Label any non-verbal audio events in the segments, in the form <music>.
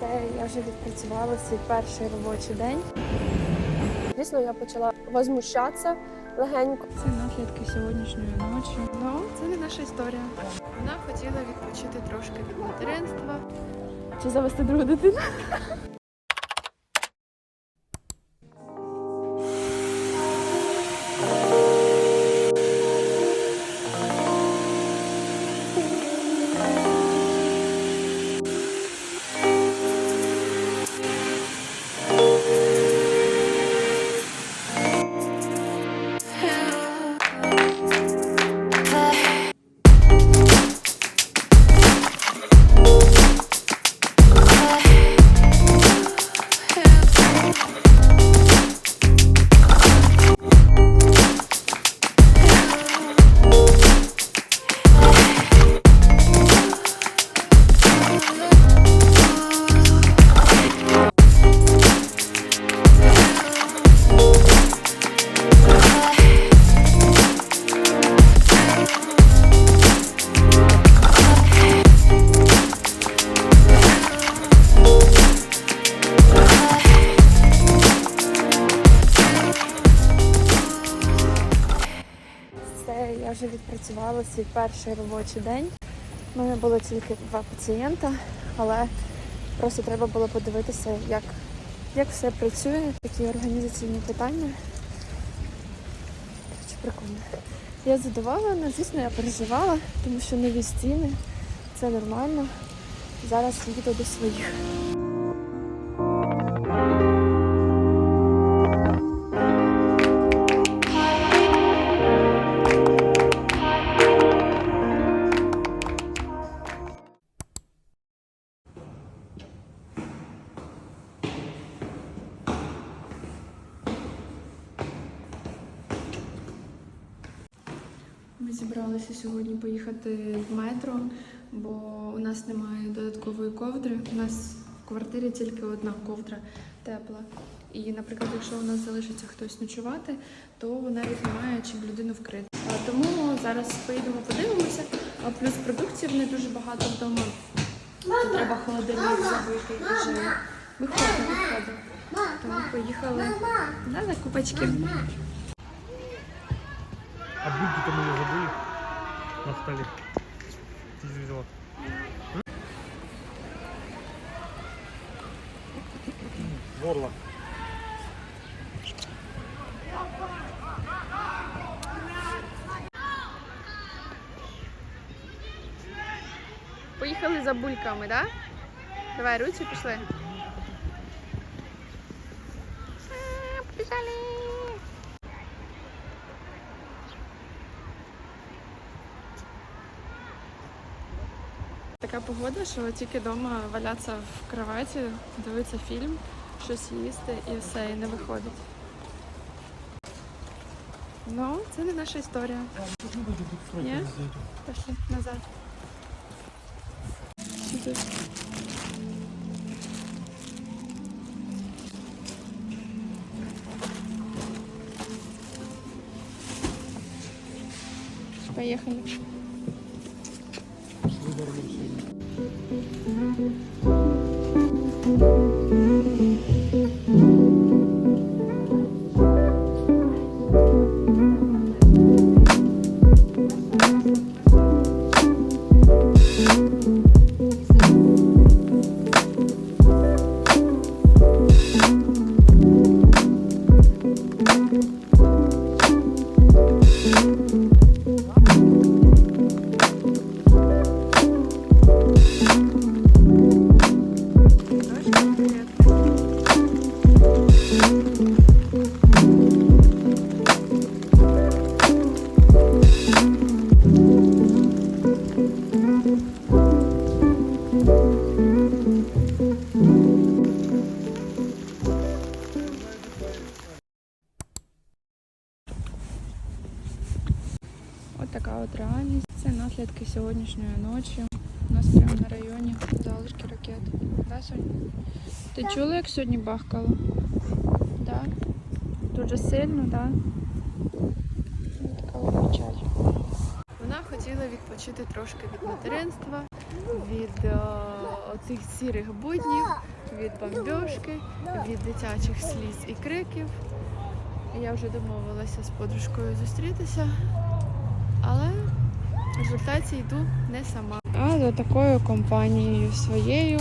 Все, я вже відпрацювала свій перший робочий день. Звісно, я почала возмущатися легенько. Це наслідки сьогоднішньої ночі. Ну, це не наша історія. Вона хотіла відпочити трошки від материнства. Чи завести другу дитину? Відпрацювала свій перший робочий день. У мене було тільки два пацієнта, але просто треба було подивитися, як, як все працює, такі організаційні питання. Коротше, прикольно. Я задоволена, звісно, я переживала, тому що нові стіни, це нормально. Зараз їду до своїх. Поїхати метро, бо у нас немає додаткової ковдри. У нас в квартирі тільки одна ковдра тепла. І, наприклад, якщо у нас залишиться хтось ночувати, то навіть немає чим людину вкрити. Тому зараз поїдемо, подивимося. А плюс продуктів не дуже багато вдома. То треба холодильник забити і вже виходимо, виходимо. Тому поїхали на закупочки. А бульки-то мы ее забыли на столе. Ты же Горло. Поїхали за бульками. Да? Давай, руці пішли. Побіжали. Така погода, що тільки вдома валятися в кроваті, дивитися фільм, щось їсти і все, і не виходить. Ну, це не наша історія. Ні? Пішли назад. Сюди. Поехали. От сьогоднішньої ночі. У нас прямо на районі залишки ракет. Да, Сонь? Ти чула, як сьогодні бахкало? Да? Дуже сильно, так? Да? Така печаль. Вона хотіла відпочити трошки від материнства, від е, оцих сірих буднів, від бомбьошки, від дитячих сліз і криків. Я вже домовилася з подружкою зустрітися, але в результаті йду не сама. А за такою компанією своєю.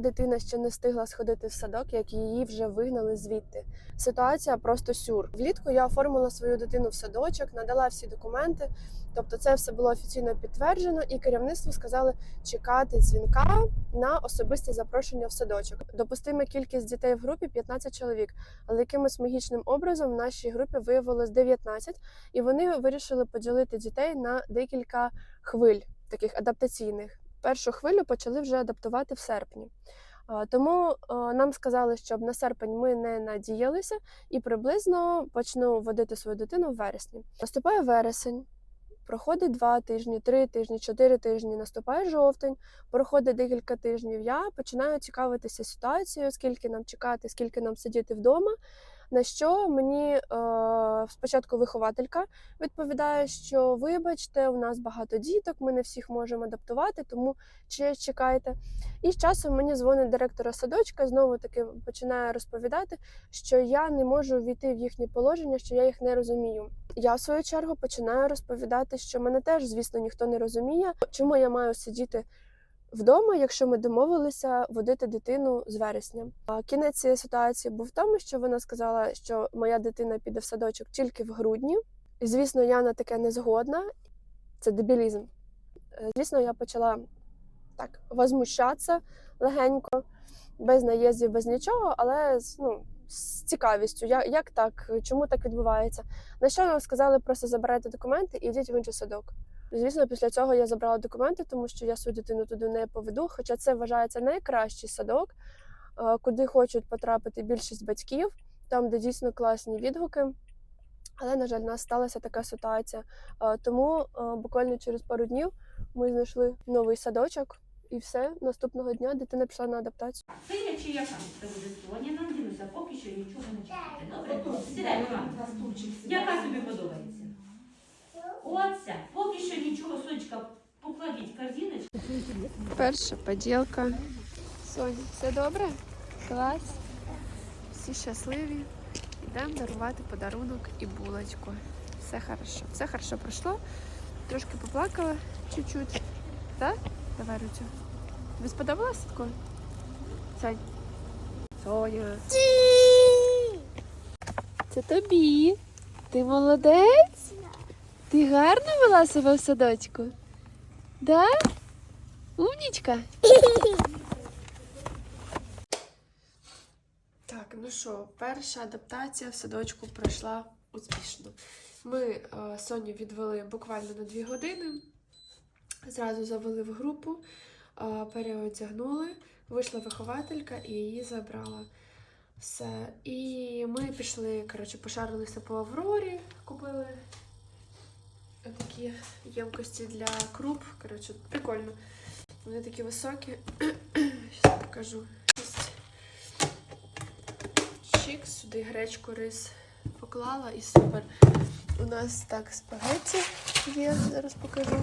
Дитина ще не встигла сходити в садок, як її вже вигнали звідти. Ситуація просто сюр. Влітку я оформила свою дитину в садочок, надала всі документи. Тобто, це все було офіційно підтверджено, і керівництво сказали чекати дзвінка на особисте запрошення в садочок. Допустима кількість дітей в групі 15 чоловік, але якимось магічним образом в нашій групі виявилось 19, і вони вирішили поділити дітей на декілька хвиль, таких адаптаційних. Першу хвилю почали вже адаптувати в серпні. Тому нам сказали, щоб на серпень ми не надіялися і приблизно почну водити свою дитину в вересні. Наступає вересень, проходить два тижні, три тижні, чотири тижні. Наступає жовтень, проходить декілька тижнів. Я починаю цікавитися ситуацією, скільки нам чекати, скільки нам сидіти вдома. На що мені е, спочатку вихователька відповідає, що вибачте, у нас багато діток, ми не всіх можемо адаптувати, тому ще чекайте. І з часом мені дзвонить директора садочка, знову таки починає розповідати, що я не можу війти в їхнє положення, що я їх не розумію. Я в свою чергу починаю розповідати, що мене теж, звісно, ніхто не розуміє, чому я маю сидіти вдома, якщо ми домовилися водити дитину з вересня. А кінець цієї ситуації був в тому, що вона сказала, що моя дитина піде в садочок тільки в грудні. І, звісно, я на таке не згодна. Це дебілізм. Е, Звісно, я почала так возмущатися легенько, без наїздів, без нічого, але ну, з цікавістю, як, як так, чому так відбувається. На що нам сказали, просто забирайте документи і йдіть в інший садок. Звісно, після цього я забрала документи, тому що я свою дитину туди не поведу. Хоча це вважається найкращий садок, куди хочуть потрапити більшість батьків, там, де дійсно класні відгуки. Але, на жаль, у нас сталася така ситуація. Тому буквально через пару днів ми знайшли новий садочок, і все. Наступного дня дитина пішла на адаптацію. Синя чи яка це буде Соня? Поки що нічого не чекати. Добре? Сідай, Іван. Яка тобі подобається? Оця. Поки що нічого, Сонечка, покладіть корзиночку. Перша поділка. Соня, все добре? Клас. Всі щасливі. Йдемо дарувати подарунок і булочку. Все хорошо. Все хорошо пройшло. Трошки поплакала чуть-чуть. Так? Давай, Рутю. Тобі сподобалось тако? Сань. Соня. Це тобі. Ти молодець? Ти гарно вела себе в садочку? Да? Умнічка. Так, ну що, перша адаптація в садочку пройшла успішно. Ми е, Соню відвели буквально на дві години. Зразу завели в групу, е, переодягнули, вийшла вихователька і її забрала. Все. І ми пішли, коротше, пошарилися по Аврорі, купили такі ємкості для круп. Коротше, прикольно. Вони такі високі. <clears throat> Зараз покажу. Чик, сюди гречку, рис поклала і супер. У нас так спагетті є, зараз покажу.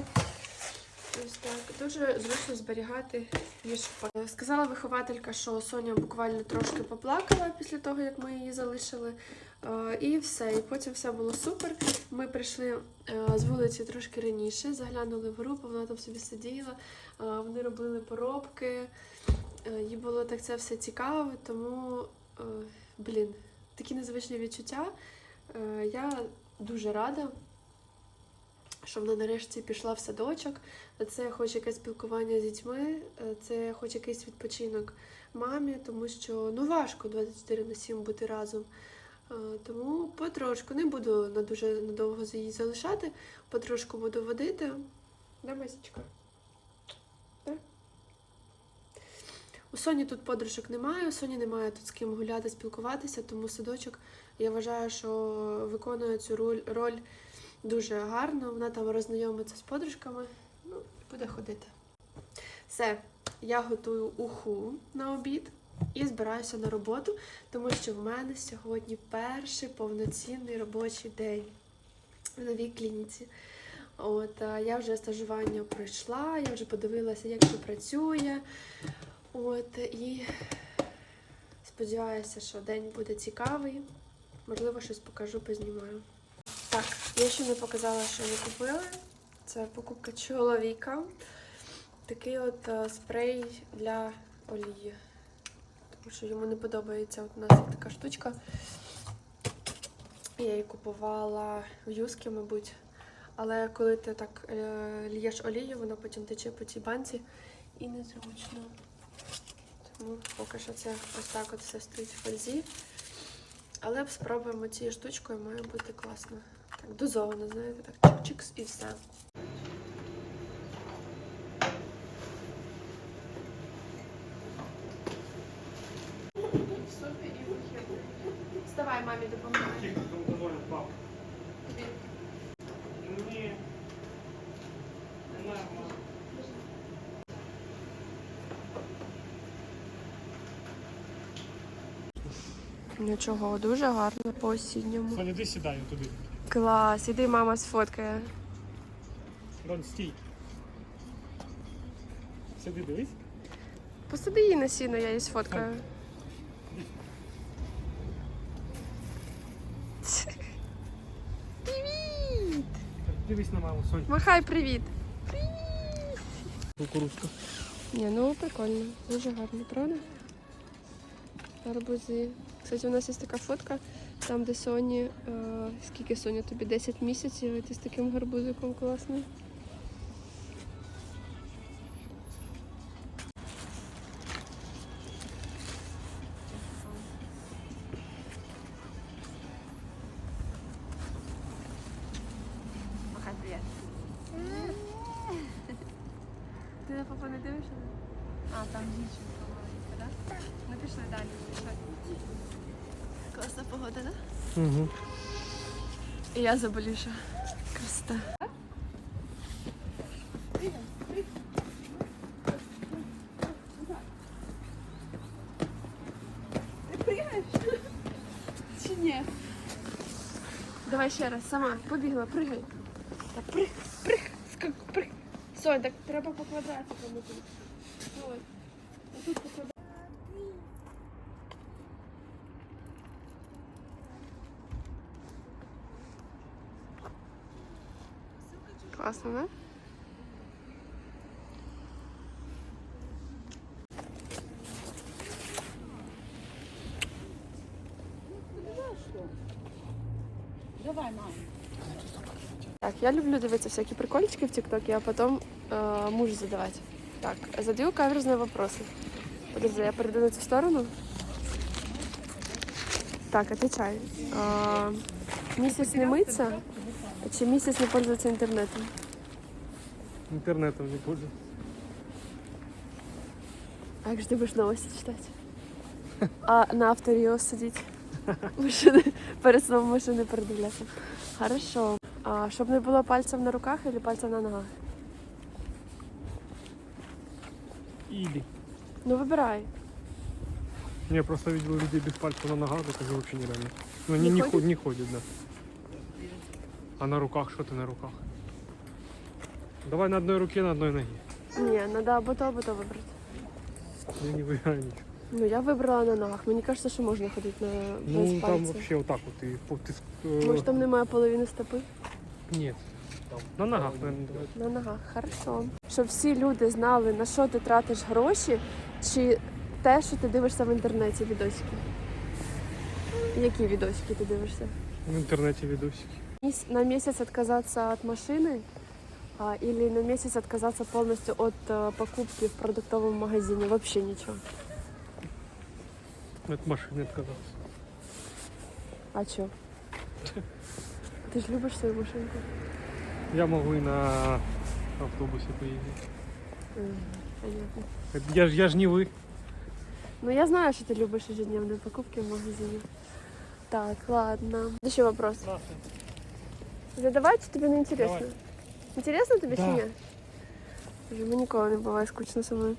Ось так. Дуже зручно зберігати ніж в- Сказала вихователька, що Соня буквально трошки поплакала після того, як ми її залишили. Е, І все. І потім все було супер. Ми прийшли е, з вулиці трошки раніше, заглянули в групу, вона там собі сиділа, е, вони робили поробки. Е, Їй було так це все цікаво, тому, е, блін, такі незвичні відчуття. Е, Я дуже рада, що вона нарешті пішла в садочок. Це хоч якесь спілкування з дітьми, е, це хоч якийсь відпочинок мамі, тому що ну важко 24 на 7 бути разом. Е, Тому потрошку не буду на дуже надовго її залишати, потрошку буду водити. Да, Масічка? Да? У Соні тут подружок немає, у Соні немає тут з ким гуляти, спілкуватися, тому садочок я вважаю, що виконує цю роль, роль дуже гарно. Вона там роззнайомиться з подружками, ну, і буде ходити. Все, я готую уху на обід і збираюся на роботу, тому що в мене сьогодні перший повноцінний робочий день в новій клініці. От, я вже стажування пройшла, я вже подивилася, як це працює. От, і сподіваюся, що день буде цікавий. Можливо, щось покажу, познімаю. Так, я ще не показала, що ми купили. Це покупка чоловіка. Такий от е, спрей для олії. Тому що йому не подобається от у нас така штучка. Я її купувала в юскі, мабуть. Але коли ти так е, лієш олію, вона потім тече по цій банці і незручно. Тому поки що це ось так от все стоїть в фользі. Але спробуємо цією штучкою, має бути класно. Так, дозовано, знаєте, так чик-чикс і все. Вставай, мамі допомагай. Тихо, там дозволю пап. Ні. Нічого, дуже гарно по осінньому. Соня, іди сідай туди. Клас, іди мама сфоткає. Рон, стій. Сиди, дивись. Посади її на сіно, я її сфоткаю. Привіт! Дивись на маму, Сонь. Махай привіт! Кукурузка. Ні, ну прикольно, дуже гарно, правда? Арбузи. Кстати, у нас є така фотка, там, де Соні, е, скільки Соня тобі 10 місяців, і ти з таким гарбузиком класним. Махай привіт. Папа не дивишся? А, там дівчинка маленька, так? Так. Ну пішли далі. Пішли. Класна погода, так? Угу. І я заболіша. Красота. Чи ні? Давай ще раз, сама побігла, пригай. Так, приг, приг, скак, приг. Сонь, так треба по квадратикам тут. Ой. А тут по квадратикам. Класно, да? Так, я люблю дивитися всякі прикольчики в ТикТоке, а потом э, муж задавать. Так, задаю каверзные вопросы. Подожди, я перейду на цю сторону. Так, отвечай. А, місяць не миться, чи місяць не пользується інтернетом? Интернетом не пользуюсь. А як же ти будеш новості читати? А на авторіо сидіть. Машини, перед сном машини передивлятися. Хорошо. А щоб не було пальців на руках або пальців на ногах? Или. Ну вибирай. Я просто видел людей без пальцев на ногах, это же вообще нереально. Ну, они не, ходят? ходят? не ходят, да. А на руках, что ты на руках? Давай на одной руке, на одной ноге. Ні, треба або то, або то вибрати. Я не выбираю ничего. Ну я вибрала на ногах. Мені кажеться, що можна ходити на без Ну, там пальців. вообще вот так вот. И, по- ты, с- э, Може там немає половини стопи? Нет. Там. На ногах, наверное, давай. На ногах, хорошо. Щоб всі люди знали, на що ти тратиш гроші, чи те, що ти дивишся в інтернеті відосики. Які відосики ти дивишся? В интернете видосики. Міс- На месяц отказаться от машины а, или на месяц отказаться полностью от э, покупки в продуктовом магазине? Вообще ничего. От машины отказался. А чё? Ты же любишь свою машинку? Я могу и на автобусе поездить. М, Понятно. Это Я, ж- я ж не вы. Ну, я знаю, что ты любишь ежедневные покупки в магазине. Так, ладно. Еще вопрос. Задавайте, тебе не интересно. Давай. Интересно тобі Да. чи ні? Боже, Мені ніколи не буває скучно со мною.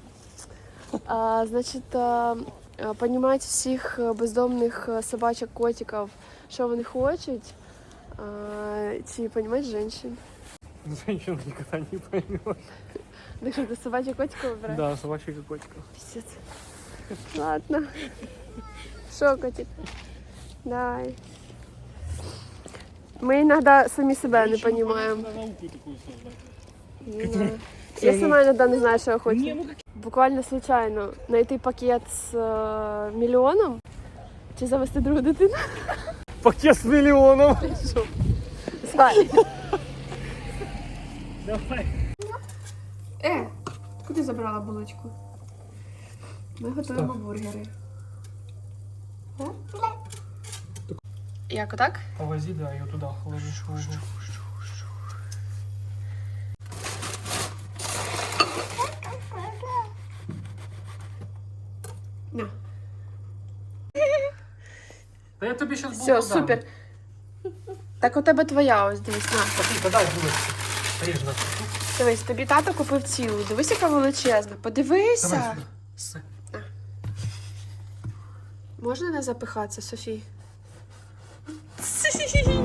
А, значить, а, а, понімати всіх е, бездомних е, собачок, котиків, що вони хочуть, а, чи понімати женщин. Женщина никогда не поймет. <laughs> Так що ти собачок котиків вибираєш? Да, собачья как котика. Пиздец. Ладно. Что, котик? Давай. Мы иногда сами себя не понимаем. Я сама иногда не знаю, что я хочу. Буквально случайно найти пакет з е, мільйоном чи завести другу дитину. Пакет с миллионом. Спай. Давай. Е, куди забрала булочку? Ми готуємо бургери. Як отак? Повози, да, ее туда ложи. На. Да я тебе сейчас Все, супер. Так у тебе твоя ось дивись на. Смотри, дай булочку. Режь на. Дивись, тобі тато купив цілу. Дивись, яка величезна. Подивися. Давай сюда. Можна не запихатися, Софій? 嘻嘻。